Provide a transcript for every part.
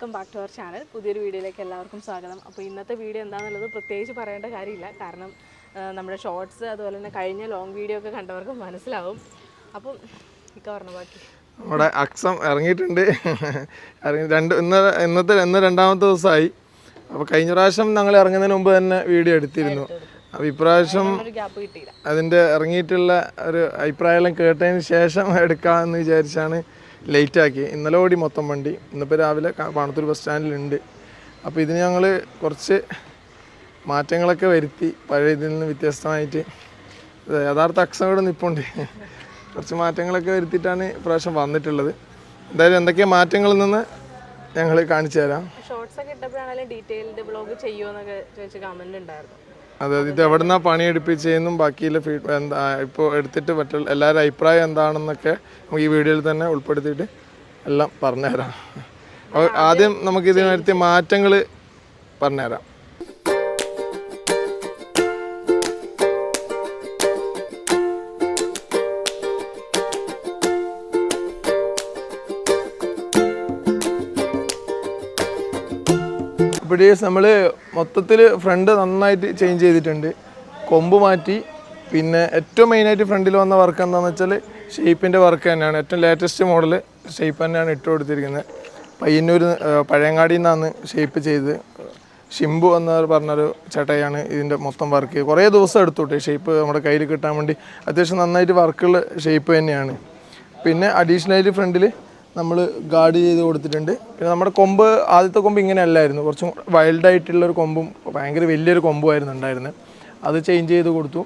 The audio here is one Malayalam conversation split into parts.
Welcome back to our channel പുതിയൊരു വീഡിയോയിലേക്ക് എല്ലാവർക്കും സ്വാഗതം. അപ്പോൾ ഇന്നത്തെ വീഡിയോ എന്താണെന്നുള്ളത് പ്രത്യേകിച്ച് പറയേണ്ട കാര്യമില്ല. കാരണം നമ്മുടെ ഷോർട്സ് അതുപോലെ തന്നെ കഴിഞ്ഞ ലോങ് വീഡിയോ ഒക്കെ കണ്ടവർക്ക് മനസ്സിലാവും. അപ്പം ഇക്ക പറഞ്ഞ ബാക്കി? നമ്മുടെ അക്സം ഇറങ്ങിയിട്ടുണ്ട്. ഇറങ്ങി രണ്ട് ഇന്ന് ഇന്നത്തെ ഇന്ന് രണ്ടാമത്തെ ദിവസമായി. അപ്പോൾ കഴിഞ്ഞ പ്രാവശ്യം ഞങ്ങൾ ഇറങ്ങുന്നതിന് മുമ്പ് തന്നെ വീഡിയോ എടുത്തിരുന്നു. അപ്പോൾ ഇപ്രാവശ്യം അതിന്റെ ഇറങ്ങിയിട്ടുള്ള ഒരു അഭിപ്രായമെല്ലാം കേട്ടതിന് ശേഷം എടുക്കാമെന്ന് വിചാരിച്ചാണ് ലേറ്റ് ആക്കി ഇന്നലെ ഓടി മൊത്തം വണ്ടി. ഇന്നിപ്പോൾ രാവിലെ പാണത്തൂർ ബസ് സ്റ്റാൻഡിലുണ്ട്. അപ്പോൾ ഇതിന് ഞങ്ങൾ കുറച്ച് മാറ്റങ്ങളൊക്കെ വരുത്തി. പഴയ ഇതിൽ നിന്ന് വ്യത്യസ്തമായിട്ട് യഥാർത്ഥ അക്സം ഇവിടെ നിൽപ്പുണ്ട് കുറച്ച് മാറ്റങ്ങളൊക്കെ വരുത്തിയിട്ടാണ് ഇപ്രാവശ്യം വന്നിട്ടുള്ളത്. എന്തായാലും എന്തൊക്കെ മാറ്റങ്ങളിൽ നിന്ന് ഞങ്ങൾ കാണിച്ചു തരാം. ഷോർട്സ് ഒക്കെ ഇട്ടപ്പോഴാണെങ്കിലും ഡീറ്റെയിൽഡ് ബ്ലോഗ് ചെയ്യുമോ എന്നൊക്കെ ചോദിച്ച് കമന്റ് ഉണ്ടായിരുന്നു. അതായത് ഇത് എവിടുന്നാ പണി എടുപ്പിച്ചതെന്നും ബാക്കിയുള്ള ഫീഡ് എന്താ ഇപ്പോൾ എടുത്തിട്ട് മറ്റുള്ള എല്ലാവരുടെ അഭിപ്രായം എന്താണെന്നൊക്കെ നമുക്ക് ഈ വീഡിയോയിൽ തന്നെ ഉൾപ്പെടുത്തിയിട്ട് എല്ലാം പറഞ്ഞുതരാം. ആദ്യം നമുക്ക് ഇതിന് വരുത്തിയ മാറ്റങ്ങൾ പറഞ്ഞുതരാം. ഇവിടെ നമ്മൾ മൊത്തത്തിൽ ഫ്രണ്ട് നന്നായിട്ട് ചേഞ്ച് ചെയ്തിട്ടുണ്ട്. കൊമ്പ് മാറ്റി പിന്നെ ഏറ്റവും മെയിനായിട്ട് ഫ്രണ്ടിൽ വന്ന വർക്ക് എന്താണെന്ന് വെച്ചാൽ ഷേപ്പിന്റെ വർക്ക് തന്നെയാണ്. ഏറ്റവും ലേറ്റസ്റ്റ് മോഡൽ ഷേപ്പ് തന്നെയാണ് ഇട്ട് കൊടുത്തിരിക്കുന്നത്. പയ്യന്നൂർ പഴയങ്ങാടിയിൽ നിന്നാണ് ഷേപ്പ് ചെയ്ത്. ഷിംബു എന്ന് പറഞ്ഞൊരു ചേട്ടയാണ് ഇതിന്റെ മൊത്തം വർക്ക് കുറേ ദിവസം എടുത്തോട്ടെ ഷേപ്പ് നമ്മുടെ കയ്യിൽ കിട്ടാൻ വേണ്ടി. അത്യാവശ്യം നന്നായിട്ട് വർക്കുള്ള ഷേപ്പ് തന്നെയാണ്. പിന്നെ അഡീഷണലി ഫ്രണ്ടിൽ നമ്മൾ ഗാർഡ് ചെയ്ത് കൊടുത്തിട്ടുണ്ട്. പിന്നെ നമ്മുടെ കൊമ്പ് ആദ്യത്തെ കൊമ്പ് ഇങ്ങനെ അല്ലായിരുന്നു കുറച്ചും വൈൽഡായിട്ടുള്ളൊരു കൊമ്പും ഭയങ്കര വലിയൊരു കൊമ്പുമായിരുന്നു ഉണ്ടായിരുന്നത്. അത് ചേഞ്ച് ചെയ്ത് കൊടുത്തു.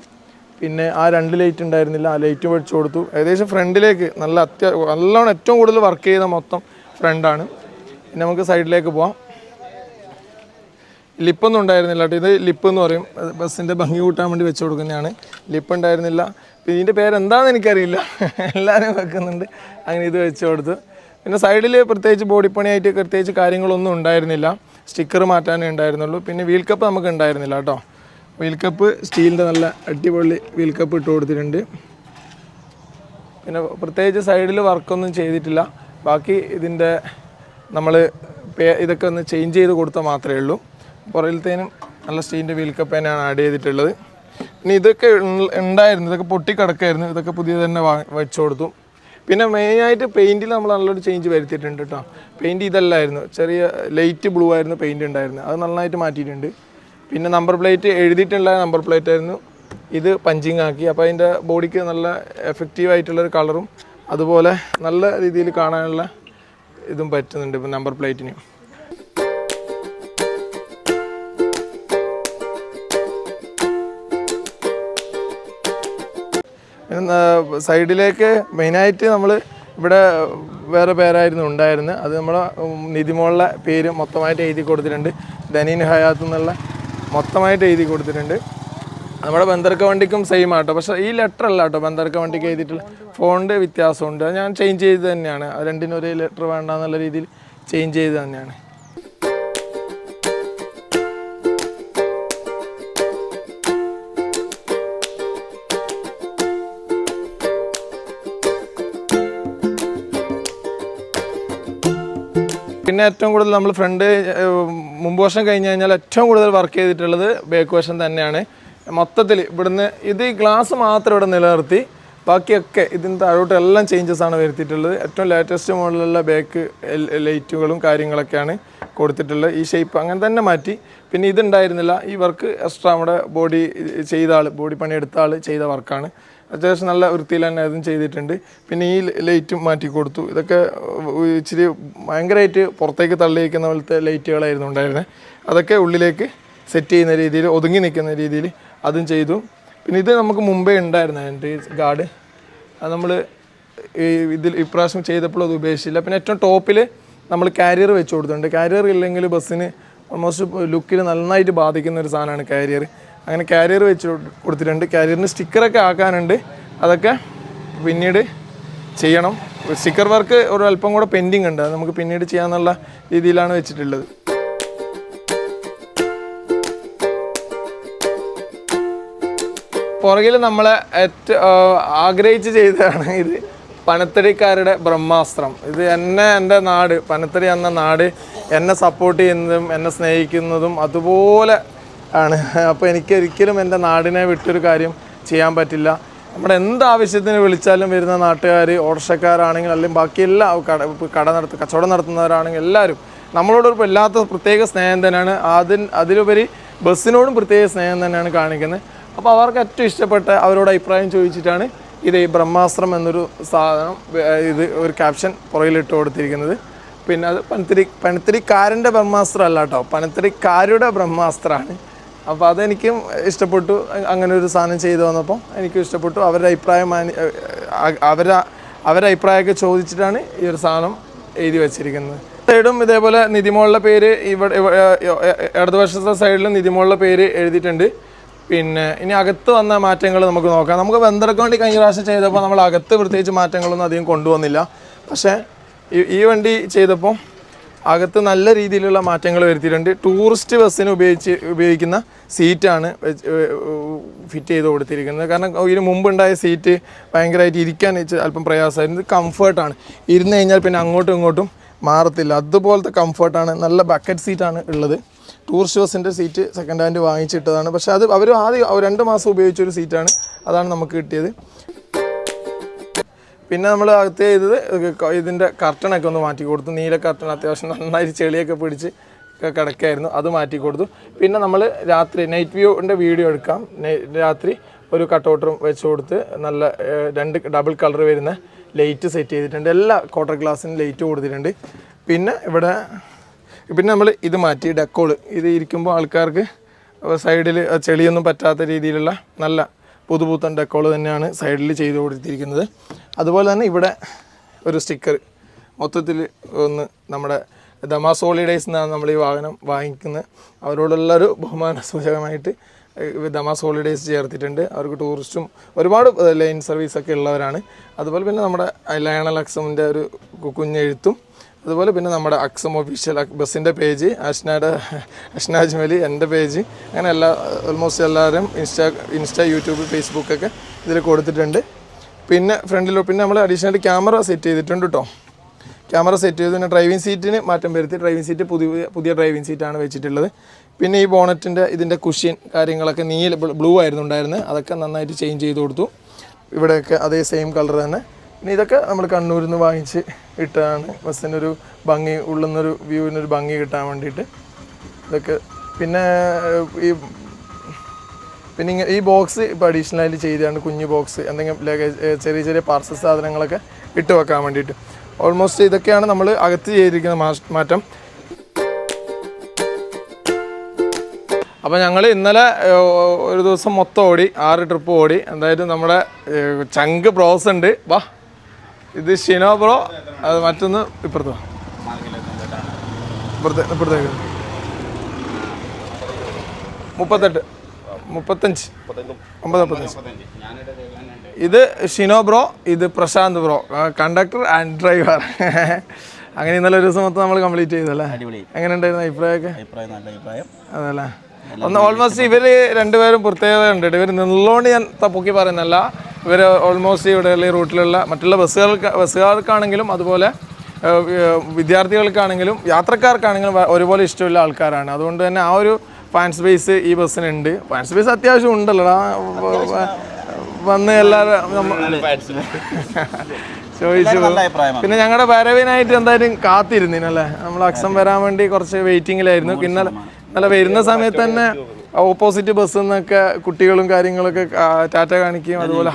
പിന്നെ ആ രണ്ട് ലൈറ്റ് ഉണ്ടായിരുന്നില്ല. ആ ലൈറ്റ് മേടിച്ചു കൊടുത്തു. ഏകദേശം ഫ്രണ്ടിലേക്ക് നല്ല അത്യ നല്ലോണം ഏറ്റവും കൂടുതൽ വർക്ക് ചെയ്ത മൊത്തം ഫ്രണ്ടാണ് പിന്നെ നമുക്ക് സൈഡിലേക്ക് പോവാം. ലിപ്പൊന്നും ഉണ്ടായിരുന്നില്ല കേട്ടോ. ഇത് ലിപ്പ് എന്ന് പറയും. ബസ്സിന്റെ ഭംഗി കൂട്ടാൻ വേണ്ടി വെച്ച് കൊടുക്കുന്നതാണ്. ലിപ്പ് ഉണ്ടായിരുന്നില്ല. ഇതിന്റെ പേരെന്താണെന്ന് എനിക്കറിയില്ല. എല്ലാവരും വെക്കുന്നുണ്ട്. അങ്ങനെ ഇത് വെച്ച് കൊടുത്തു. പിന്നെ സൈഡിൽ പ്രത്യേകിച്ച് ബോഡി പണിയായിട്ട് പ്രത്യേകിച്ച് കാര്യങ്ങളൊന്നും ഉണ്ടായിരുന്നില്ല. സ്റ്റിക്കർ മാറ്റാനേ ഉണ്ടായിരുന്നുള്ളൂ. പിന്നെ വീൽ കപ്പ് നമുക്ക് ഉണ്ടായിരുന്നില്ല കേട്ടോ. വീൽ കപ്പ് സ്റ്റീലിന്റെ നല്ല അടിപൊളി വീൽ കപ്പ് ഇട്ട് കൊടുത്തിട്ടുണ്ട്. പിന്നെ പ്രത്യേകിച്ച് സൈഡിൽ വർക്കൊന്നും ചെയ്തിട്ടില്ല. ബാക്കി ഇതിന്റെ നമ്മൾ ഇതൊക്കെ ഒന്ന് ചേഞ്ച് ചെയ്ത് കൊടുത്താൽ മാത്രമേ ഉള്ളൂ. പുറകിലത്തേനും നല്ല സ്റ്റീലിന്റെ വീൽ കപ്പ് തന്നെയാണ് ആഡ് ചെയ്തിട്ടുള്ളത്. പിന്നെ ഇതൊക്കെ ഉണ്ടായിരുന്നു. ഇതൊക്കെ പൊട്ടിക്കിടക്കായിരുന്നു. ഇതൊക്കെ പുതിയ തന്നെ വാ വെച്ച് കൊടുത്തു. പിന്നെ മെയിനായിട്ട് പെയിന്റിൽ നമ്മൾ നല്ലൊരു ചേഞ്ച് വരുത്തിയിട്ടുണ്ട് കേട്ടോ പെയിന്റ് ഇതല്ലായിരുന്നു. ചെറിയ ലൈറ്റ് ബ്ലൂ ആയിരുന്നു പെയിന്റ് ഉണ്ടായിരുന്നത് അത് നന്നായിട്ട് മാറ്റിയിട്ടുണ്ട്. പിന്നെ നമ്പർ പ്ലേറ്റ് എഴുതിയിട്ടുള്ള നമ്പർ പ്ലേറ്റ് ആയിരുന്നു. ഇത് പഞ്ചിങ് ആക്കി. അപ്പോൾ അതിന്റെ ബോഡിക്ക് നല്ല എഫക്റ്റീവ് ആയിട്ടുള്ളൊരു കളറും അതുപോലെ നല്ല രീതിയിൽ കാണാനുള്ള ഇതും പറ്റുന്നുണ്ട് ഇപ്പം നമ്പർ പ്ലേറ്റിന് സൈഡിലേക്ക് മെയിനായിട്ട് നമ്മൾ ഇവിടെ വേറെ പേരായിരുന്നു ഉണ്ടായിരുന്നത്. അത് നമ്മളെ നിതിമോളിലെ പേര് മൊത്തമായിട്ട് എഴുതി കൊടുത്തിട്ടുണ്ട്. ധനീൻ ഹയാത്ത് എന്നുള്ള മൊത്തമായിട്ട് എഴുതി കൊടുത്തിട്ടുണ്ട്. നമ്മുടെ ബന്ധർക്ക വണ്ടിക്കും സെയിം ആട്ടോ. പക്ഷേ ഈ ലെറ്റർ അല്ല കേട്ടോ ബന്ധർക്ക വണ്ടിക്ക് എഴുതിയിട്ടുള്ള. ഫോണിന്റെ വ്യത്യാസമുണ്ട്. ഞാൻ ചേഞ്ച് ചെയ്ത് തന്നെയാണ്. രണ്ടിനും ഒരേ ലെറ്റർ വേണ്ട എന്നുള്ള രീതിയിൽ ചേഞ്ച് ചെയ്ത് തന്നെയാണ്. പിന്നെ ഏറ്റവും കൂടുതൽ നമ്മൾ ഫ്രണ്ട് മുമ്പ് വർഷം കഴിഞ്ഞ് കഴിഞ്ഞാൽ ഏറ്റവും കൂടുതൽ വർക്ക് ചെയ്തിട്ടുള്ളത് ബേക്ക് വശം തന്നെയാണ്. മൊത്തത്തിൽ ഇവിടുന്ന് ഇത് ഈ ഗ്ലാസ് മാത്രം ഇവിടെ നിലനിർത്തി ബാക്കിയൊക്കെ ഇതിന് താഴോട്ട് എല്ലാം ചേഞ്ചസ് ആണ് വരുത്തിയിട്ടുള്ളത്. ഏറ്റവും ലേറ്റസ്റ്റ് മോഡലുള്ള ബേക്ക് ലൈറ്റുകളും കാര്യങ്ങളൊക്കെയാണ് കൊടുത്തിട്ടുള്ളത്. ഈ ഷേപ്പ് അങ്ങനെ തന്നെ മാറ്റി. പിന്നെ ഇതുണ്ടായിരുന്നില്ല ഈ വർക്ക് എക്സ്ട്രാ നമ്മുടെ ബോഡി ചെയ്ത ആൾ ബോഡി പണി എടുത്ത ആൾ ചെയ്ത വർക്കാണ് അത്യാവശ്യം നല്ല വൃത്തിയിൽ തന്നെ അതും ചെയ്തിട്ടുണ്ട്. പിന്നെ ഈ ലൈറ്റും മാറ്റി കൊടുത്തു. ഇതൊക്കെ ഇച്ചിരി ഭയങ്കരമായിട്ട് പുറത്തേക്ക് തള്ളിയിരിക്കുന്ന പോലത്തെ ലൈറ്റുകളായിരുന്നു ഉണ്ടായിരുന്നത് അതൊക്കെ ഉള്ളിലേക്ക് സെറ്റ് ചെയ്യുന്ന രീതിയിൽ ഒതുങ്ങി നിൽക്കുന്ന രീതിയിൽ അതും ചെയ്തു. പിന്നെ ഇത് നമുക്ക് മുമ്പേ ഉണ്ടായിരുന്നു എന്റെ ഗാർഡ് അത് നമ്മൾ ഈ ഇതിൽ ഇപ്രാവശ്യം ചെയ്തപ്പോൾ അത് ഉപേക്ഷിച്ചില്ല പിന്നെ ഏറ്റവും ടോപ്പിൽ നമ്മൾ കാരിയർ വെച്ച് കൊടുത്തിട്ടുണ്ട്. കാരിയർ ഇല്ലെങ്കിൽ ബസ്സിന് ഓൾമോസ്റ്റ് ലുക്കിൽ നന്നായിട്ട് ബാധിക്കുന്ന ഒരു സാധനമാണ് കാരിയർ അങ്ങനെ കാരിയർ വെച്ച് കൊടുത്തിട്ടുണ്ട്. കാരിയറിന് സ്റ്റിക്കറൊക്കെ ആക്കാനുണ്ട്. അതൊക്കെ പിന്നീട് ചെയ്യണം. സ്റ്റിക്കർ വർക്ക് ഒരു അല്പം കൂടെ പെൻഡിങ് ഉണ്ട്. അത് നമുക്ക് പിന്നീട് ചെയ്യാന്നുള്ള രീതിയിലാണ് വെച്ചിട്ടുള്ളത്. പുറകിൽ നമ്മളെ ഏറ്റവും ആഗ്രഹിച്ച് ചെയ്തതാണ് ഇത്. പനത്തടിക്കാരുടെ ബ്രഹ്മാസ്ത്രം. ഇത് എന്നെ എന്റെ നാട് പനത്തടി എന്ന നാട് എന്നെ സപ്പോർട്ട് ചെയ്യുന്നതും എന്നെ സ്നേഹിക്കുന്നതും അതുപോലെ ആണ്. അപ്പോൾ എനിക്ക് ഒരിക്കലും എന്റെ നാടിനെ വിട്ടൊരു കാര്യം ചെയ്യാൻ പറ്റില്ല. നമ്മുടെ എന്ത് ആവശ്യത്തിന് വിളിച്ചാലും വരുന്ന നാട്ടുകാർ ഓട്ടർഷക്കാരാണെങ്കിൽ അല്ലെങ്കിൽ ബാക്കി എല്ലാ കട കട നടത്ത കച്ചവടം നടത്തുന്നവരാണെങ്കിൽ എല്ലാവരും നമ്മളോട് ഇല്ലാത്ത പ്രത്യേക സ്നേഹം തന്നെയാണ്. അതിന് അതിലുപരി ബസ്സിനോടും പ്രത്യേക സ്നേഹം തന്നെയാണ് കാണിക്കുന്നത്. അപ്പോൾ അവർക്ക് ഏറ്റവും ഇഷ്ടപ്പെട്ട അവരോട് അഭിപ്രായം ചോദിച്ചിട്ടാണ് ഇത് ഈ ബ്രഹ്മാസ്ത്രം എന്നൊരു സാധനം ഇത് ഒരു ക്യാപ്ഷൻ പുറകിലിട്ട് കൊടുത്തിരിക്കുന്നത്. പിന്നെ അത് പനത്തിരി പനത്തിരിക്കാരന്റെ ബ്രഹ്മാസ്ത്രം അല്ല കേട്ടോ. പനത്തിരിക്കാരുടെ ബ്രഹ്മാസ്ത്രമാണ് അപ്പോൾ അതെനിക്കും ഇഷ്ടപ്പെട്ടു. അങ്ങനെ ഒരു സാധനം ചെയ്തു വന്നപ്പോൾ എനിക്കും ഇഷ്ടപ്പെട്ടു. അവരുടെ അഭിപ്രായം അവരെ അവരുടെ അഭിപ്രായമൊക്കെ ചോദിച്ചിട്ടാണ് ഈ ഒരു സാധനം എഴുതി വെച്ചിരിക്കുന്നത്. സൈഡും ഇതേപോലെ നിതിമോളുടെ പേര് ഇവിടെ ഇടതുവശത്തെ സൈഡിലും നിതിമോളുടെ പേര് എഴുതിയിട്ടുണ്ട്. പിന്നെ ഇനി അകത്ത് വന്ന മാറ്റങ്ങൾ നമുക്ക് നോക്കാം. നമുക്ക് വെന്തടക്ക് വേണ്ടി കഴിഞ്ഞ പ്രാവശ്യം ചെയ്തപ്പോൾ നമ്മൾ അകത്ത് പ്രത്യേകിച്ച് മാറ്റങ്ങളൊന്നും അധികം കൊണ്ടുവന്നില്ല. പക്ഷേ ഈ വണ്ടി ചെയ്തപ്പോൾ അകത്ത് നല്ല രീതിയിലുള്ള മാറ്റങ്ങൾ വരുത്തിയിട്ടുണ്ട്. ടൂറിസ്റ്റ് ബസ്സിന് ഉപയോഗിച്ച് ഉപയോഗിക്കുന്ന സീറ്റാണ് ഫിറ്റ് ചെയ്ത് കൊടുത്തിരിക്കുന്നത്. കാരണം ഇതിന് മുമ്പുണ്ടായ സീറ്റ് ഭയങ്കരമായിട്ട് ഇരിക്കാൻ അല്പം പ്രയാസമായിരുന്നു. ഇത് കംഫർട്ടാണ് ഇരുന്ന് കഴിഞ്ഞാൽ പിന്നെ അങ്ങോട്ടും ഇങ്ങോട്ടും മാറത്തില്ല. അതുപോലത്തെ കംഫർട്ടാണ് നല്ല ബക്കറ്റ് സീറ്റാണ് ഉള്ളത്. ടൂറിസ്റ്റ് ബസ്സിന്റെ സീറ്റ് സെക്കൻഡ് ഹാൻഡ് വാങ്ങിച്ചിട്ടതാണ്. പക്ഷേ അത് അവർ ആദ്യം രണ്ട് മാസം ഉപയോഗിച്ച ഒരു സീറ്റാണ് അതാണ് നമുക്ക് കിട്ടിയത്. പിന്നെ നമ്മൾ അകത്ത് ചെയ്തത് ഇതിന്റെ കർട്ടനൊക്കെ ഒന്ന് മാറ്റി കൊടുത്തു. നീല കർട്ടൺ അത്യാവശ്യം നന്നായി ചെളിയൊക്കെ പിടിച്ച് കിടക്കായിരുന്നു. അത് മാറ്റി കൊടുത്തു. പിന്നെ നമ്മൾ രാത്രി നൈറ്റ് വ്യൂവിന്റെ വീഡിയോ എടുക്കാം. രാത്രി ഒരു കട്ടൗട്ടറും വെച്ച് കൊടുത്ത് നല്ല രണ്ട് ഡബിൾ കളർ വരുന്ന ലൈറ്റ് സെറ്റ് ചെയ്തിട്ടുണ്ട്. എല്ലാ ക്വാർട്ടർ ഗ്ലാസ്സിനും ലൈറ്റ് കൊടുത്തിട്ടുണ്ട്. പിന്നെ ഇവിടെ പിന്നെ നമ്മൾ ഇത് മാറ്റി ഡെക്കോൾ. ഇത് ഇരിക്കുമ്പോൾ ആൾക്കാർക്ക് സൈഡിൽ ചെളിയൊന്നും പറ്റാത്ത രീതിയിലുള്ള നല്ല പുതുപുത്തൻ ഡെക്കോൾ തന്നെയാണ് സൈഡിൽ ചെയ്ത് കൊടുത്തിരിക്കുന്നത്. അതുപോലെ തന്നെ ഇവിടെ ഒരു സ്റ്റിക്കർ മൊത്തത്തിൽ ഒന്ന് നമ്മുടെ ദമാസ് ഹോളിഡേയ്സ് നമ്മൾ ഈ വാഹനം വാങ്ങിക്കുന്നത്. അവരോടുള്ളൊരു ബഹുമാന സൂചകമായിട്ട് ദമാസ് ഹോളിഡേയ്സ് ചേർത്തിട്ടുണ്ട്. അവർക്ക് ടൂറിസ്റ്റും ഒരുപാട് ലൈൻ സർവീസൊക്കെ ഉള്ളവരാണ്. അതുപോലെ പിന്നെ നമ്മുടെ ലയണൽ അക്സമിന്റെ ഒരു കുഞ്ഞെഴുത്തും അതുപോലെ പിന്നെ നമ്മുടെ അക്സം ഒഫീഷ്യൽ ബസ്സിന്റെ പേജ് അഷ്നയുടെ അഷ്ന അജ്മലി എന്റെ പേജ് അങ്ങനെ എല്ലാ ഓൾമോസ്റ്റ് എല്ലാവരും ഇൻസ്റ്റാ ഇൻസ്റ്റാ യൂട്യൂബ് ഫേസ്ബുക്കൊക്കെ ഇതിൽ കൊടുത്തിട്ടുണ്ട്. പിന്നെ ഫ്രണ്ടിൽ പിന്നെ നമ്മൾ അഡീഷണൽ ക്യാമറ സെറ്റ് ചെയ്തിട്ടുണ്ട് കേട്ടോ ക്യാമറ സെറ്റ് ചെയ്ത് പിന്നെ ഡ്രൈവിംഗ് സീറ്റിന് മാറ്റം വരുത്തി. ഡ്രൈവിംഗ് സീറ്റ് പുതിയ പുതിയ ഡ്രൈവിംഗ് സീറ്റാണ് വെച്ചിട്ടുള്ളത്. പിന്നെ ഈ ബോണറ്റിന്റെ ഇതിന്റെ കുഷ്യൻ കാര്യങ്ങളൊക്കെ നീല ബ്ലൂ ആയിരുന്നു ഉണ്ടായിരുന്നത്. അതൊക്കെ നന്നായിട്ട് ചേഞ്ച് ചെയ്ത് കൊടുത്തു. ഇവിടെയൊക്കെ അതേ സെയിം കളർ തന്നെ. ഇതൊക്കെ നമ്മൾ കണ്ണൂരിൽ നിന്ന് വാങ്ങിച്ച് ഇട്ടതാണ് ബസ്സിനൊരു ഭംഗി ഉള്ളുന്നൊരു വ്യൂവിനൊരു ഭംഗി കിട്ടാൻ വേണ്ടിയിട്ട് ഇതൊക്കെ. പിന്നെ ഈ പിന്നെ ഇങ്ങനെ ഈ ബോക്സ് ഇപ്പോൾ അഡീഷണലായിട്ട് ചെയ്തതാണ് കുഞ്ഞു ബോക്സ്. എന്തെങ്കിലും ലഗേജ് ചെറിയ ചെറിയ പാർസൽ സാധനങ്ങളൊക്കെ ഇട്ട് വെക്കാൻ വേണ്ടിയിട്ട് ഓൾമോസ്റ്റ് ഇതൊക്കെയാണ് നമ്മൾ അകത്ത് ചെയ്തിരിക്കുന്ന മാറ്റം. അപ്പോൾ ഞങ്ങൾ ഇന്നലെ ഒരു ദിവസം മൊത്തം ഓടി ആറ് ട്രിപ്പ് ഓടി. എന്തായാലും നമ്മുടെ ചങ്ക് ബ്രോസ് ഉണ്ട്. വാ. ഇത് ഷിനോ ബ്രോ അത് മറ്റൊന്ന് ഇപ്പുറത്ത്. ഇപ്പുറത്തെ ഇപ്പുറത്തേക്ക് മുപ്പത്തെട്ട് മുപ്പത്തഞ്ച് ഒമ്പത് മുപ്പത്തഞ്ച്. ഇത് ഷിനോ ബ്രോ ഇത് Prashant bro. Conductor and driver അങ്ങനെ ഇന്നലെ ഒരു ദിവസം മൊത്തം നമ്മൾ കംപ്ലീറ്റ് ചെയ്തല്ലേ എങ്ങനെ ഉണ്ടായിരുന്നു അഭിപ്രായമൊക്കെ? അഭിപ്രായം നല്ല അഭിപ്രായം. അതല്ലേ? ഒന്ന് ഓൾമോസ്റ്റ് ഇവർ രണ്ടുപേരും പ്രത്യേകത ഉണ്ട് ഇവർ നിന്നുകൊണ്ട് ഞാൻ തപ്പൊക്കി പറയുന്നല്ല ഇവർ ഓൾമോസ്റ്റ് ഇവിടെയുള്ള ഈ റൂട്ടിലുള്ള മറ്റുള്ള ബസ്സുകൾക്ക് ബസ്സുകാർക്കാണെങ്കിലും അതുപോലെ വിദ്യാർത്ഥികൾക്കാണെങ്കിലും യാത്രക്കാർക്കാണെങ്കിലും ഒരുപോലെ ഇഷ്ടമുള്ള ആൾക്കാരാണ്. അതുകൊണ്ട് തന്നെ ആ ഒരു ഫാൻസ് ബേസ് ഈ ബസ്സിനുണ്ട്. ഫാൻസ് ബേസ് അത്യാവശ്യം ഉണ്ടല്ലോ. വന്ന് എല്ലാവരും ചോദിച്ചു. പിന്നെ ഞങ്ങളുടെ വരവിനായിട്ട് എന്തായാലും കാത്തിരുന്നിനല്ലേ? നമ്മൾ അക്സം വരാൻ വേണ്ടി കുറച്ച് വെയിറ്റിങ്ങിലായിരുന്നു പിന്നെ ഇന്നലെ വരുന്ന സമയത്ത് തന്നെ ഓപ്പോസിറ്റ് ബസ് നിന്നൊക്കെ കുട്ടികളും കാര്യങ്ങളൊക്കെ ടാറ്റ കാണിക്കുകയും അതുപോലെ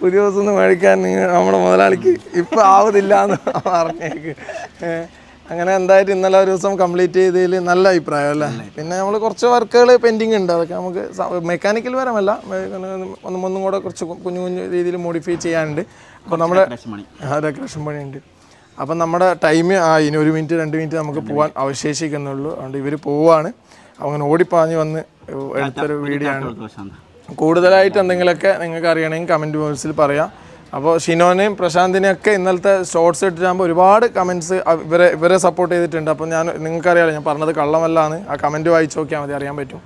പുതിയ ബസ് ഒന്ന് മേടിക്കാൻ നമ്മുടെ മുതലാളിക്ക് ഇപ്പൊ ആവതില്ല എന്ന് പറഞ്ഞേക്ക് അങ്ങനെ എന്തായാലും ഇന്നലെ ഒരു ദിവസം കംപ്ലീറ്റ് ചെയ്തതിൽ നല്ല അഭിപ്രായം അല്ലേ? പിന്നെ നമ്മൾ കുറച്ച് വർക്കുകൾ പെൻഡിങ് ഉണ്ട്. അതൊക്കെ നമുക്ക് മെക്കാനിക്കൽ പരമല്ല. ഒന്നും ഒന്നും കൂടെ കുറച്ച് കുഞ്ഞു കുഞ്ഞു രീതിയിൽ മോഡിഫൈ ചെയ്യാനുണ്ട്. അപ്പോൾ നമ്മുടെ ഡെക്കറേഷൻ പണിയുണ്ട് അപ്പം നമ്മുടെ ടൈം ആ ഇനി ഒരു മിനിറ്റ് രണ്ട് മിനിറ്റ് നമുക്ക് പോകാൻ അവശേഷിക്കുന്നുള്ളൂ. അതുകൊണ്ട് ഇവർ പോവാണ്. അങ്ങനെ ഓടിപ്പാഞ്ഞ് വന്ന് എടുത്തൊരു വീഡിയോ ആണ്. കൂടുതലായിട്ട് എന്തെങ്കിലുമൊക്കെ നിങ്ങൾക്ക് അറിയണമെങ്കിൽ കമന്റ് ബോക്സിൽ പറയാം. അപ്പോൾ ഷിനോനെയും പ്രശാന്തിനെയും ഒക്കെ ഇന്നലത്തെ ഷോർട്സ് ഇട്ടിട്ടാകുമ്പോൾ ഒരുപാട് കമന്റ്സ് ഇവരെ ഇവരെ സപ്പോർട്ട് ചെയ്തിട്ടുണ്ട്. അപ്പോൾ ഞാൻ നിങ്ങൾക്കറിയാലോ ഞാൻ പറഞ്ഞത് കള്ളമല്ലാന്ന്. ആ കമന്റ് വായിച്ച് നോക്കിയാൽ മതി അറിയാൻ പറ്റും.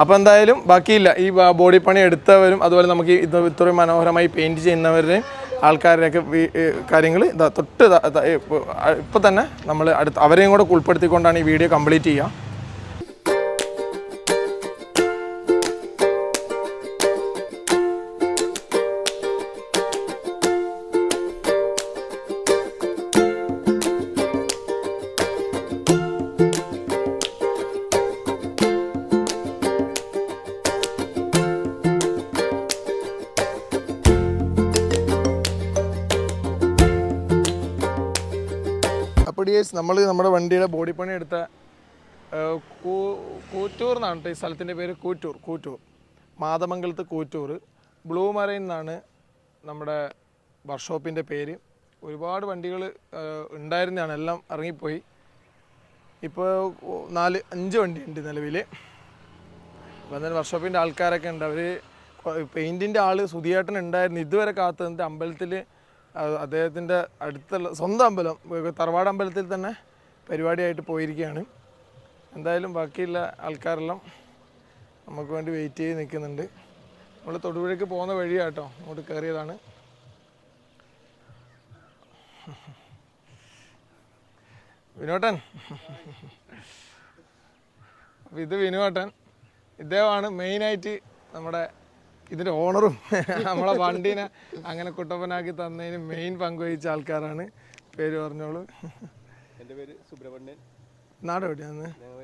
അപ്പോൾ എന്തായാലും ബാക്കിയില്ല. ഈ ബോഡി പണി എടുത്തവരും അതുപോലെ നമുക്ക് ഇത് ഇത്രയും മനോഹരമായി പെയിന്റ് ചെയ്യുന്നവരുടെയും ആൾക്കാരുടെയൊക്കെ കാര്യങ്ങൾ തൊട്ട് ഇപ്പോൾ തന്നെ നമ്മൾ അടുത്ത് അവരെയും കൂടെ ഉൾപ്പെടുത്തിക്കൊണ്ടാണ് ഈ വീഡിയോ കംപ്ലീറ്റ് ചെയ്യുക. നമ്മൾ നമ്മുടെ വണ്ടിയുടെ ബോഡി പണി എടുത്ത കൂ- കൂറ്റൂർ എന്നാണ് ഈ സ്ഥലത്തിന്റെ പേര് കൂറ്റൂർ കൂറ്റൂർ. മാതമംഗലത്ത് കൂറ്റൂർ. ബ്ലൂ മറൈൻ എന്നാണ് നമ്മുടെ വർക്ക്ഷോപ്പിന്റെ പേര്. ഒരുപാട് വണ്ടികൾ ഉണ്ടായിരുന്നതാണ്. എല്ലാം ഇറങ്ങിപ്പോയി. ഇപ്പോൾ നാല് അഞ്ച് വണ്ടിയുണ്ട് നിലവിൽ അപ്പോൾ എന്തായാലും വർക്ക്ഷോപ്പിന്റെ ആൾക്കാരൊക്കെ ഉണ്ട്. അവർ പെയിന്റിന്റെ ആൾ സുധിയേട്ടൻ ഉണ്ടായിരുന്നു. ഇതുവരെ കാത്തു നിന്നിട്ട് അമ്പലത്തിൽ അദ്ദേഹത്തിന്റെ അടുത്തുള്ള സ്വന്തം അമ്പലം തറവാട് അമ്പലത്തിൽ തന്നെ പരിപാടിയായിട്ട് പോയിരിക്കുകയാണ്. എന്തായാലും ബാക്കിയുള്ള ആൾക്കാരെല്ലാം നമുക്ക് വേണ്ടി വെയിറ്റ് ചെയ്ത് നിൽക്കുന്നുണ്ട്. നമ്മൾ തൊടുപുഴയ്ക്ക് പോകുന്ന വഴിയാട്ടോ അങ്ങോട്ട് കയറിയതാണ്. വിനോട്ടൻ. ഇത് വിനുവേട്ടൻ ഇദ്ദേഹമാണ് മെയിനായിട്ട് നമ്മുടെ ഇതിന്റെ ഓണറും നമ്മളെ വണ്ടീനെ അങ്ങനെ കുട്ടപ്പനാക്കി തന്നതിന് മെയിൻ പങ്കുവഹിച്ച ആൾക്കാരാണ്. പേര് പറഞ്ഞോളൂ. എന്റെ പേര് സുബ്രഹ്മണ്യൻ. നാട് എവിടെയാണ് ഞങ്ങൾ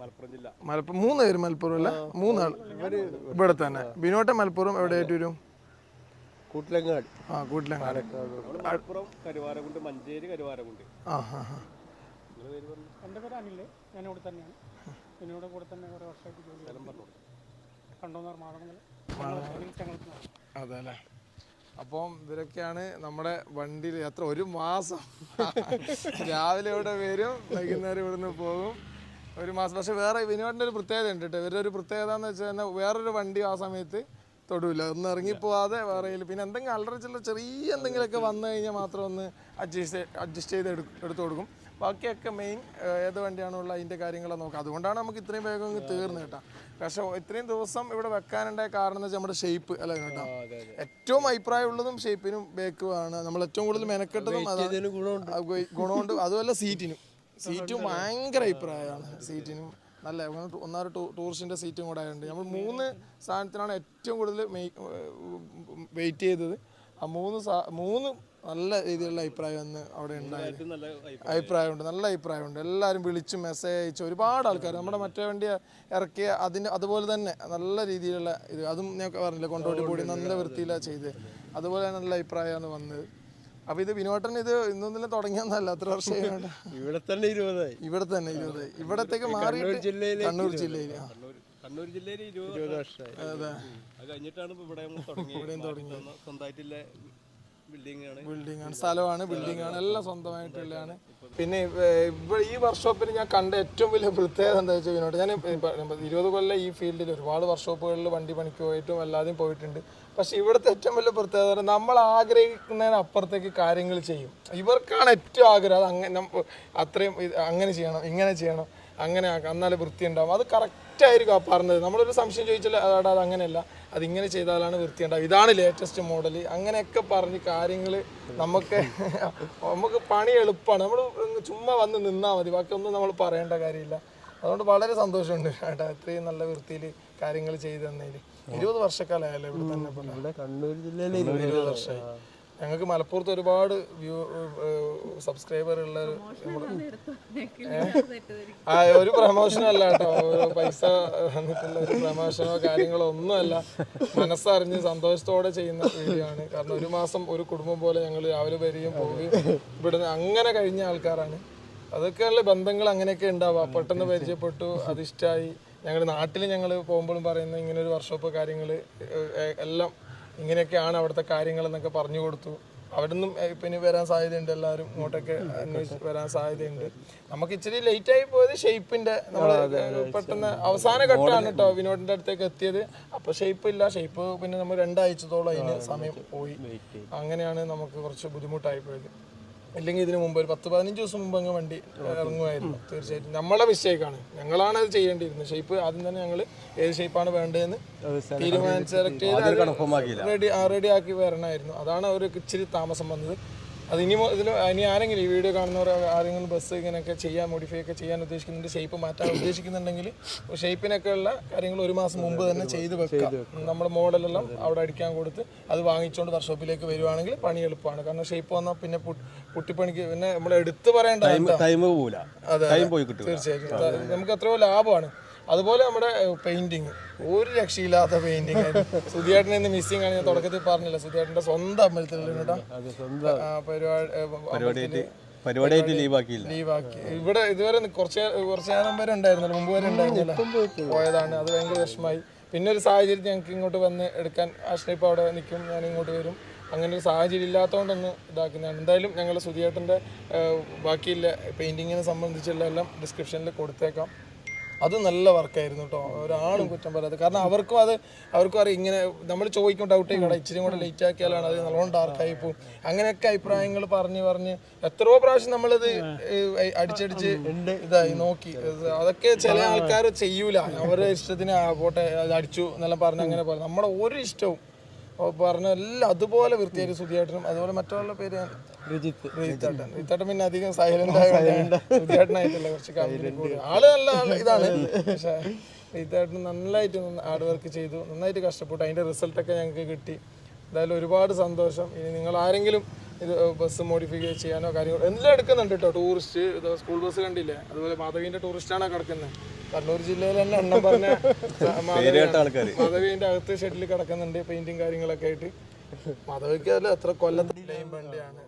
മലപ്പുറം ജില്ല. മലപ്പുറം മൂന്ന് പേര് മലപ്പുറം അല്ല? മൂന്നാൾ ഇവിടെ തന്നെ. ബിനോട്ടെ മലപ്പുറം എവിടെയായിട്ട് വരും കൂട്ടിലങ്ങാട്. ആ കൂട്ടിലങ്ങാട്. മലപ്പുറം കരുവാരകുണ്ട് മഞ്ചേരി കരുവാരകുണ്ട്. ആ ഹാ ഹാ. എന്റെ പേര് അനിൽ ഞാൻ ഇവിടെ തന്നെയാണ് എന്നോട് കൂടെ തന്നെ കുറേ വർഷമായിട്ട് ജോലി. കണ്ടോന്നാർ മാതമംഗലം അതെ അല്ലേ അപ്പം ഇവരൊക്കെയാണ് നമ്മുടെ വണ്ടിയിൽ എത്ര ഒരു മാസം രാവിലെ ഇവിടെ വരും വൈകുന്നേരം ഇവിടുന്ന് പോകും. ഒരു മാസം. പക്ഷെ വേറെ വിനോദിന്റെ ഒരു പ്രത്യേകത ഉണ്ട് കേട്ടോ. ഇവരുടെ ഒരു പ്രത്യേകത എന്ന് വെച്ച് കഴിഞ്ഞാൽ വേറൊരു വണ്ടി ആ സമയത്ത് തൊടൂല. ഒന്ന് ഇറങ്ങിപ്പോവാതെ വേറെ പിന്നെ എന്തെങ്കിലും അലറിച്ചുള്ള ചെറിയ എന്തെങ്കിലുമൊക്കെ വന്നു കഴിഞ്ഞാൽ മാത്രം ഒന്ന് അഡ്ജസ്റ്റ് അഡ്ജസ്റ്റ് ചെയ്ത് എടു എടുത്തു കൊടുക്കും. ബാക്കിയൊക്കെ മെയിൻ ഏത് വണ്ടിയാണുള്ള അതിന്റെ കാര്യങ്ങളെ നോക്കാം. അതുകൊണ്ടാണ് നമുക്ക് ഇത്രയും വേഗം അങ്ങ് തീർന്നു കേട്ടോ. പക്ഷേ ഇത്രയും ദിവസം ഇവിടെ വെക്കാനുണ്ടായ കാരണം എന്ന് വെച്ചാൽ നമ്മുടെ ഷേപ്പ് അല്ല കേട്ടോ? ഏറ്റവും അഭിപ്രായമുള്ളതും ഷേപ്പിനും ബേക്കുമാണ് നമ്മൾ ഏറ്റവും കൂടുതൽ മെനക്കെട്ടതും ഗുണമുണ്ട്. അതുമല്ല സീറ്റിനും സീറ്റും ഭയങ്കര അഭിപ്രായമാണ്. സീറ്റിനും നല്ല ഒന്നാറ് ടൂറിസ്റ്റിന്റെ സീറ്റും കൂടെ ആയതുകൊണ്ട്. നമ്മൾ മൂന്ന് സാധനത്തിനാണ് ഏറ്റവും കൂടുതൽ വെയിറ്റ് ചെയ്തത്. ആ മൂന്ന് സാ- മൂന്ന് നല്ല രീതിയിലുള്ള അഭിപ്രായം അന്ന് അവിടെ ഉണ്ടായത്. അഭിപ്രായമുണ്ട് നല്ല അഭിപ്രായമുണ്ട്. എല്ലാവരും വിളിച്ച് മെസ്സേജ് അയച്ചു ഒരുപാട് ആൾക്കാർ നമ്മുടെ മറ്റേ വണ്ടി ഇറക്കിയ അതിന് അതുപോലെ തന്നെ നല്ല രീതിയിലുള്ള ഇത് അതും ഞാൻ പറഞ്ഞില്ല കൊണ്ടോട്ടി കൂടി നല്ല വൃത്തിയിലാണ് ചെയ്ത്. അതുപോലെ നല്ല അഭിപ്രായമാണ് വന്നത്. അപ്പൊ ഇത് വിനോട്ടൻ ഇത് ഇന്നൊന്നും തുടങ്ങിയെന്നല്ല അത്ര വർഷം ഇവിടെ തന്നെ ഇരുപതായി. ഇവിടെ തന്നെ ഇരുപത് ഇവിടത്തേക്ക് മാറി കണ്ണൂർ ജില്ലയിൽ കണ്ണൂർ ജില്ലയിൽ ഇരുപത് വർഷമായി. അതെ. കഴിഞ്ഞിട്ടാണ് ഇവിടെ ബിൽഡിംഗ് ആണ്. സ്ഥലമാണ് ബിൽഡിംഗ് ആണ്. എല്ലാം സ്വന്തമായിട്ടുള്ളതാണ് പിന്നെ ഈ വർക്ക്ഷോപ്പിൽ ഞാൻ കണ്ട ഏറ്റവും വലിയ പ്രത്യേകത എന്താ വെച്ചാൽ വിനോട് ഞാൻ ഇരുപത് കൊല്ലം ഈ ഫീൽഡിൽ ഒരുപാട് വർക്ക്ഷോപ്പുകളിൽ വണ്ടി പണിക്ക് പോയിട്ടും അല്ലാതെയും പോയിട്ടുണ്ട്. പക്ഷെ ഇവിടുത്തെ ഏറ്റവും വലിയ പ്രത്യേകത നമ്മൾ ആഗ്രഹിക്കുന്നതിന് അപ്പുറത്തേക്ക് കാര്യങ്ങൾ ചെയ്യും. ഇവർക്കാണ് ഏറ്റവും ആഗ്രഹം. അത് അങ്ങനെ അത്രയും അങ്ങനെ ചെയ്യണം ഇങ്ങനെ ചെയ്യണം അങ്ങനെ ആക്കാം. എന്നാലേ വൃത്തി ഉണ്ടാവും അത് കറക്റ്റ് ആയിരിക്കും ആ പറഞ്ഞത്. നമ്മളൊരു സംശയം ചോദിച്ചാൽ അതാടാ അത് അങ്ങനെയല്ല. അതിങ്ങനെ ചെയ്താലാണ് വൃത്തിയുണ്ടാവുക. ഇതാണ് ലേറ്റസ്റ്റ് മോഡൽ അങ്ങനെയൊക്കെ പറഞ്ഞ് കാര്യങ്ങൾ നമുക്ക് നമുക്ക് പണി എളുപ്പമാണ്. നമ്മൾ ചുമ്മാ വന്ന് നിന്നാൽ മതി. ബാക്കിയൊന്നും നമ്മൾ പറയേണ്ട കാര്യമില്ല. അതുകൊണ്ട് വളരെ സന്തോഷമുണ്ട് കേട്ടോ ഇത്രയും നല്ല വൃത്തിയിൽ കാര്യങ്ങൾ ചെയ്തു തന്നതിൽ ഇരുപത് വർഷക്കാലമായല്ലോ ഇവിടെ തന്നെ കണ്ണൂർ ജില്ലയിൽ ഇരുപത് വർഷമായി. ഞങ്ങൾക്ക് മലപ്പുറത്ത് ഒരുപാട് വ്യൂ സബ്സ്ക്രൈബർ ഉള്ള ഒരു ആ ഒരു പ്രമോഷനും അല്ല കേട്ടോ. പൈസ വന്നിട്ടുള്ള ഒരു പ്രമോഷനോ കാര്യങ്ങളോ ഒന്നുമല്ല. മനസ്സറിഞ്ഞ് സന്തോഷത്തോടെ ചെയ്യുന്ന വീഡിയോ ആണ് കാരണം ഒരു മാസം ഒരു കുടുംബം പോലെ ഞങ്ങൾ രാവിലെ വരികയും പോവുകയും ഇവിടുന്ന് അങ്ങനെ കഴിഞ്ഞ ആൾക്കാരാണ്. അതൊക്കെയുള്ള ബന്ധങ്ങൾ അങ്ങനെയൊക്കെ ഉണ്ടാവുക പെട്ടെന്ന് പരിചയപ്പെട്ടു അതിഷ്ടായി. ഞങ്ങളുടെ നാട്ടിൽ ഞങ്ങൾ പോകുമ്പോഴും പറയുന്ന ഇങ്ങനെ ഒരു വർക്ക്ഷോപ്പ് കാര്യങ്ങൾ എല്ലാം ഇങ്ങനെയൊക്കെയാണ് അവിടുത്തെ കാര്യങ്ങൾ എന്നൊക്കെ പറഞ്ഞു കൊടുത്തു. അവിടെ നിന്നും പിന്നെ വരാൻ സാധ്യതയുണ്ട് എല്ലാവരും. ഇങ്ങോട്ടൊക്കെ അന്വേഷിച്ച് വരാൻ സാധ്യതയുണ്ട്. നമുക്ക് ഇച്ചിരി ലേറ്റ് ആയി പോയത് ഷെയ്പ്പിന്റെ നമ്മൾ പെട്ടെന്ന് അവസാന ഘട്ടമാണ് കേട്ടോ വിനോദിന്റെ അടുത്തേക്ക് എത്തിയത്. അപ്പൊ ഷെയ്പ്പ് ഇല്ല. ഷെയ്പ്പ് പിന്നെ നമ്മൾ രണ്ടാഴ്ചത്തോളം അതിന് സമയം പോയി. അങ്ങനെയാണ് നമുക്ക് കുറച്ച് ബുദ്ധിമുട്ടായി പോയത്. ഇല്ലെങ്കിൽ ഇതിനു മുമ്പ് ഒരു പത്ത് പതിനഞ്ച് ദിവസം മുമ്പ് അങ്ങ് വണ്ടി ഇറങ്ങുമായിരുന്നു. തീർച്ചയായിട്ടും. നമ്മളെ മിസ്റ്റേക്കാണ് ഞങ്ങളാണ് അത് ചെയ്യേണ്ടിയിരുന്നത്. ഷേപ്പ് ആദ്യം തന്നെ ഞങ്ങൾ ഏത് ഷേപ്പാണ് വേണ്ടതെന്ന് തീരുമാനിച്ച് സെലക്ട് ചെയ്ത് റെഡി റെഡി ആക്കി വരണമായിരുന്നു. അതാണ് അവർക്ക് ഇച്ചിരി താമസം വന്നത്. അത് ഇനി ഇതിൽ ഇനി ആരെങ്കിലും ഈ വീഡിയോ കാണുന്നവർ ആരെങ്കിലും ബസ് ഇങ്ങനെയൊക്കെ ചെയ്യാൻ മോഡിഫൈ ഒക്കെ ചെയ്യാൻ ഉദ്ദേശിക്കുന്നുണ്ട് ഷേപ്പ് മാറ്റാൻ ഉദ്ദേശിക്കുന്നുണ്ടെങ്കിൽ ഷേപ്പിനൊക്കെ ഉള്ള കാര്യങ്ങൾ ഒരു മാസം മുമ്പ് തന്നെ ചെയ്ത് വെക്കാം. നമ്മുടെ മോഡലെല്ലാം അവിടെ അടിക്കാൻ കൊടുത്ത് അത് വാങ്ങിച്ചുകൊണ്ട് വർക്ക്ഷോപ്പിലേക്ക് വരുവാണെങ്കിൽ പണി എളുപ്പമാണ്. കാരണം ഷേപ്പ് വന്നാൽ പിന്നെ പുട്ട്- പുട്ടിപ്പണിക്ക് പിന്നെ നമ്മൾ എടുത്ത് പറയേണ്ട ടൈം തീർച്ചയായിട്ടും. നമുക്ക് എത്രയോ ലാഭമാണ്. അതുപോലെ നമ്മുടെ പെയിന്റിങ് ഒരു രക്ഷയില്ലാത്ത പെയിന്റിങ് സുധിയേട്ടൻ ഇന്ന് മിസ്സിങ് ആണ് ഞാൻ തുടക്കത്തിൽ പറഞ്ഞില്ല. സുധിയേട്ടന്റെ സ്വന്തം അമ്പലത്തിലുള്ള കേട്ടോ ആ, പരിപാടി പരിപാടിയായിട്ട് ലീവാക്കി. ഇവിടെ ഇതുവരെ കുറച്ച് കുറച്ച് നേരം വരെ ഉണ്ടായിരുന്നല്ലോ മുമ്പ് വരെ ഉണ്ടായിരുന്നില്ല. പോയതാണ്. അത് ഭയങ്കര വിഷമമായി. പിന്നെ ഒരു സാഹചര്യം ഞങ്ങൾക്ക് ഇങ്ങോട്ട് വന്ന് എടുക്കാൻ ആശ്രയിപ്പോൾ അവിടെ നിൽക്കും. ഞാൻ ഇങ്ങോട്ട് വരും. അങ്ങനെ ഒരു സാഹചര്യം ഇല്ലാത്തതുകൊണ്ടൊന്ന് ഇതാക്കുന്നതാണ്. എന്തായാലും ഞങ്ങൾ സുധിയേട്ടന്റെ ബാക്കിയുള്ള പെയിന്റിങ്ങിനെ സംബന്ധിച്ചുള്ള എല്ലാം ഡിസ്ക്രിപ്ഷനിൽ കൊടുത്തേക്കാം. അത് നല്ല വർക്കായിരുന്നു കേട്ടോ. ഒരാളും കുറ്റം പറയാതെ. കാരണം അവർക്കും അത് അവർക്കും അറിയാം. ഇങ്ങനെ നമ്മൾ ചോദിക്കും ഡൗട്ട് ചെയ്യണം ഇച്ചിരി കൂടെ ലേറ്റ് ആക്കിയാലാണ് അത് നല്ലോണം ഡാർക്കായി പോകും. അങ്ങനെയൊക്കെ അഭിപ്രായങ്ങൾ പറഞ്ഞ് പറഞ്ഞ് എത്രയോ പ്രാവശ്യം നമ്മളിത് അടിച്ചടിച്ച് ഇതായി നോക്കി. അതൊക്കെ ചില ആൾക്കാർ ചെയ്യൂല. അവരുടെ ഇഷ്ടത്തിന് പോട്ടെ അത് അടിച്ചു എന്നെല്ലാം പറഞ്ഞ് അങ്ങനെ പോലെ. നമ്മുടെ ഒരു ഇഷ്ടവും പറഞ്ഞ എല്ലാം അതുപോലെ വൃത്തിയായിട്ട് സുധിയേട്ടനും അതുപോലെ മറ്റുള്ള പേര് ഞാൻ റീത്തേട്ടൻ റീത്തേട്ടൻ പിന്നെ അധികം സൈലന്റ് ആയതുകൊണ്ട് സുധിയേട്ടനായിട്ടല്ല കുറച്ച് കമ്പനി ആൾ നല്ല ആൾ ഇതാണ്. പക്ഷേ റീത്തേട്ടൻ നന്നായിട്ട് ഹാർഡ് വർക്ക് ചെയ്തു. നന്നായിട്ട് കഷ്ടപ്പെട്ടു. അതിന്റെ റിസൾട്ട് ഒക്കെ ഞങ്ങൾക്ക് കിട്ടി. എന്തായാലും ഒരുപാട് സന്തോഷം. ഇനി നിങ്ങൾ ആരെങ്കിലും ഇത് ബസ് മോഡിഫൈ ചെയ്യാനോ കാര്യങ്ങളോ എല്ലാം എടുക്കുന്നുണ്ട് കേട്ടോ ടൂറിസ്റ്റ് സ്കൂൾ ബസ് കണ്ടില്ലേ? അതുപോലെ ടൂറിസ്റ്റ് ടൂറിസ്റ്റാണ് കിടക്കുന്നത് കണ്ണൂർ ജില്ലയിൽ തന്നെ എണ്ണം പറഞ്ഞ. മാധവിന്റെ അകത്ത് ഷെഡിൽ കിടക്കുന്നുണ്ട് പെയിന്റിങ് കാര്യങ്ങളൊക്കെ ആയിട്ട്. മാധവിക്ക് അതിൽ എത്ര കൊല്ലത്തിലെയും വണ്ടിയാണ്.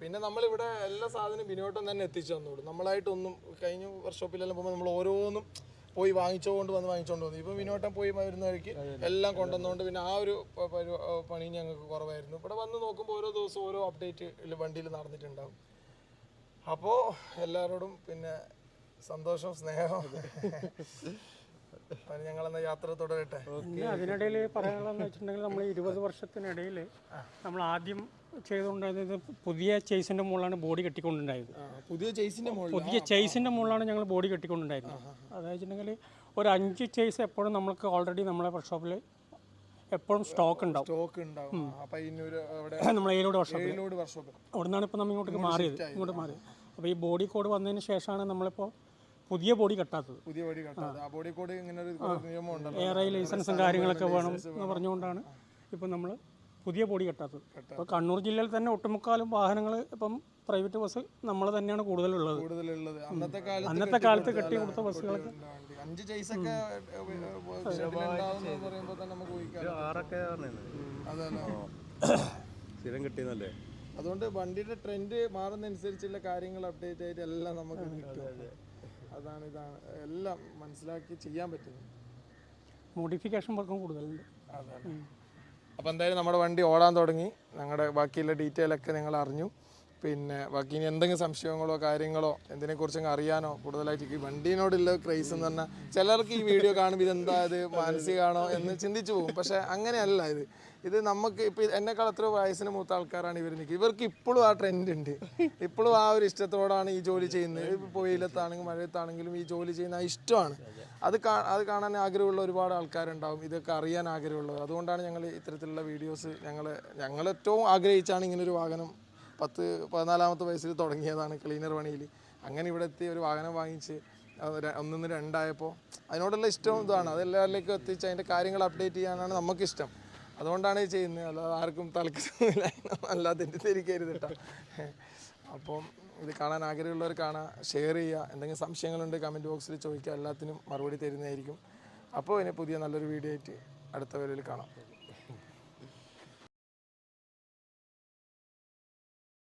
പിന്നെ നമ്മളിവിടെ എല്ലാ സാധനവും ബിനോട്ടം തന്നെ എത്തിച്ചു തന്നോളൂ നമ്മളായിട്ടൊന്നും കഴിഞ്ഞ വർക്ക്ഷോപ്പിലെല്ലാം പോകുമ്പോൾ നമ്മൾ ഓരോന്നും പോയി വാങ്ങിച്ചുകൊണ്ട് വന്ന് വാങ്ങിച്ചുകൊണ്ട് വന്നു. ഇപ്പം വിനോട്ടം പോയി വരുന്ന വഴിക്ക് എല്ലാം കൊണ്ടുവന്നുകൊണ്ട് പിന്നെ ആ ഒരു പണി ഞങ്ങൾക്ക് കുറവായിരുന്നു. ഇവിടെ വന്ന് നോക്കുമ്പോൾ ഓരോ ദിവസവും ഓരോ അപ്ഡേറ്റ് വണ്ടിയിൽ നടന്നിട്ടുണ്ടാവും. അപ്പോൾ എല്ലാവരോടും പിന്നെ സന്തോഷം സ്നേഹം. ഞങ്ങൾ എന്ന യാത്ര തുടരട്ടെ? അതിനിടയിൽ പറയാനുള്ളതെന്ന് വെച്ചിട്ടുണ്ടെങ്കിൽ നമ്മൾ ഇരുപത് വർഷത്തിനിടയിൽ നമ്മൾ ആദ്യം ചെയ്തുകൊണ്ടിരുന്നത് പുതിയ ചേസിന്റെ മുകളിലാണ് ബോഡി കെട്ടിക്കൊണ്ടുണ്ടായത്. പുതിയ ചേസിന്റെ പുതിയ ചേസിന്റെ മുകളിലാണ് ഞങ്ങൾ ബോഡി കെട്ടിക്കൊണ്ടുണ്ടായിരുന്നത്. അതായത് വെച്ചിട്ടുണ്ടെങ്കിൽ ഒരു അഞ്ച് ചേസ് എപ്പോഴും നമ്മൾക്ക് ഓൾറെഡി നമ്മളെ വർക്ക്ഷോപ്പിൽ എപ്പോഴും സ്റ്റോക്ക് ഉണ്ടാവും. സ്റ്റോക്ക് ഉണ്ടാവും. നമ്മൾ ഏഴിലോട് വർക്ക്ഷോപ്പ് അവിടെ നിന്നാണ് ഇപ്പോൾ നമ്മൾ ഇങ്ങോട്ടേക്ക് മാറിയത്. ഇങ്ങോട്ട് മാറിയത്. അപ്പോൾ ഈ ബോഡി കോഡ് വന്നതിന് ശേഷമാണ് നമ്മളിപ്പോൾ പുതിയ ബോഡി കെട്ടാത്തത്. പുതിയ ബോഡി ആ ബോഡി കോഡ് ഇങ്ങനെ ഒരു നിയമം ഉണ്ടല്ലോ എയർ ലൈസൻസും കാര്യങ്ങളൊക്കെ വേണം എന്ന് പറഞ്ഞുകൊണ്ടാണ് ഇപ്പം നമ്മൾ പുതിയ ബോഡി കെട്ടാത്തത്. ഇപ്പോൾ കണ്ണൂർ ജില്ലയിൽ തന്നെ ഒട്ടുമുക്കാലും വാഹനങ്ങൾ ഇപ്പം പ്രൈവറ്റ് ബസ് നമ്മൾ തന്നെയാണ് കൂടുതലുള്ളത്. കൂടുതലുള്ളത്. അന്നത്തെ കാലത്ത് അന്നത്തെ കാലത്ത് കെട്ടി കൊടുത്ത ബസ്സുകളൊക്കെ. അഞ്ച് ചേസൊക്കെ പറയുമ്പോൾ തന്നെ നമുക്ക് ആറൊക്കെ സ്ഥിരം കിട്ടിയെന്നല്ലേ? അതുകൊണ്ട് വണ്ടിയുടെ ട്രെൻഡ് മാറുന്നതനുസരിച്ചുള്ള കാര്യങ്ങൾ അപ്ഡേറ്റ് ആയിട്ട് എല്ലാം നമുക്ക് കിട്ടും. അതാണ് ഇതാണ്. എല്ലാം മനസ്സിലാക്കി ചെയ്യാൻ പറ്റുന്നത്. മോഡിഫിക്കേഷൻ വർക്കും കൂടുതലുണ്ട്. അപ്പോൾ എന്തായാലും നമ്മുടെ വണ്ടി ഓടാൻ തുടങ്ങി. ഞങ്ങളുടെ ബാക്കിയുള്ള ഡീറ്റെയിൽ ഒക്കെ നിങ്ങൾ അറിഞ്ഞു. പിന്നെ ബാക്കി ഇനി എന്തെങ്കിലും സംശയങ്ങളോ കാര്യങ്ങളോ എന്തിനെക്കുറിച്ചെങ്കിലും അറിയാനോ കൂടുതലായിട്ട് ഈ വണ്ടീനോടുള്ള ക്രൈസ് എന്ന് പറഞ്ഞാൽ ചിലർക്ക് ഈ വീഡിയോ കാണുമ്പോൾ ഇതെന്താ ഇത്? മാനസികമാണോ എന്ന് ചിന്തിച്ചു പോകും. പക്ഷേ അങ്ങനെയല്ല ഇത്. ഇത് നമുക്ക് ഇപ്പൊ എന്നെക്കാൾ എത്ര വയസ്സിന് മൂത്ത ആൾക്കാരാണ് ഇവർ നിൽക്കുക ഇവർക്ക് ഇപ്പോഴും ആ ട്രെൻഡ് ഉണ്ട്. ഇപ്പോഴും ആ ഒരു ഇഷ്ടത്തോടാണ് ഈ ജോലി ചെയ്യുന്നത്. ഇപ്പോൾ വെയിലത്താണെങ്കിലും മഴയത്താണെങ്കിലും ഈ ജോലി ചെയ്യുന്ന ഇഷ്ടമാണ്. അത് അത് കാണാൻ ആഗ്രഹമുള്ള ഒരുപാട് ആൾക്കാരുണ്ടാവും. ഇതൊക്കെ അറിയാൻ ആഗ്രഹമുള്ളത്. അതുകൊണ്ടാണ് ഞങ്ങൾ ഇത്തരത്തിലുള്ള വീഡിയോസ് ഞങ്ങൾ ഞങ്ങൾ ഏറ്റവും ആഗ്രഹിച്ചാണ് ഇങ്ങനൊരു വാഹനം പത്ത് പതിനാലാമത്തെ വയസ്സിൽ തുടങ്ങിയതാണ് ക്ലീനർ പണിയിൽ അങ്ങനെ ഇവിടെ എത്തി ഒരു വാഹനം വാങ്ങിച്ച് ഒന്നിന്ന് രണ്ടായപ്പോൾ അതിനോടുള്ള ഇഷ്ടം ഇതാണ്. അത് എല്ലാവരിലേക്കും എത്തിച്ച് അതിന്റെ കാര്യങ്ങൾ അപ്ഡേറ്റ് ചെയ്യാനാണ് നമുക്കിഷ്ടം. അതുകൊണ്ടാണ് ചെയ്യുന്നത്. അല്ലാതെ ആർക്കും തലക്കില്ല അല്ലാതെ തെറ്റിദ്ധരിക്കരുത് കേട്ടോ. അപ്പം ഇത് കാണാൻ ആഗ്രഹമുള്ളവർ കാണാം ഷെയർ ചെയ്യുക. എന്തെങ്കിലും സംശയങ്ങളുണ്ട് കമന്റ് ബോക്സിൽ ചോദിക്കുക. എല്ലാത്തിനും മറുപടി തരുന്നതായിരിക്കും. അപ്പോൾ ഇനി പുതിയ നല്ലൊരു വീഡിയോ ആയിട്ട് അടുത്ത വീഡിയോയിൽ കാണാം.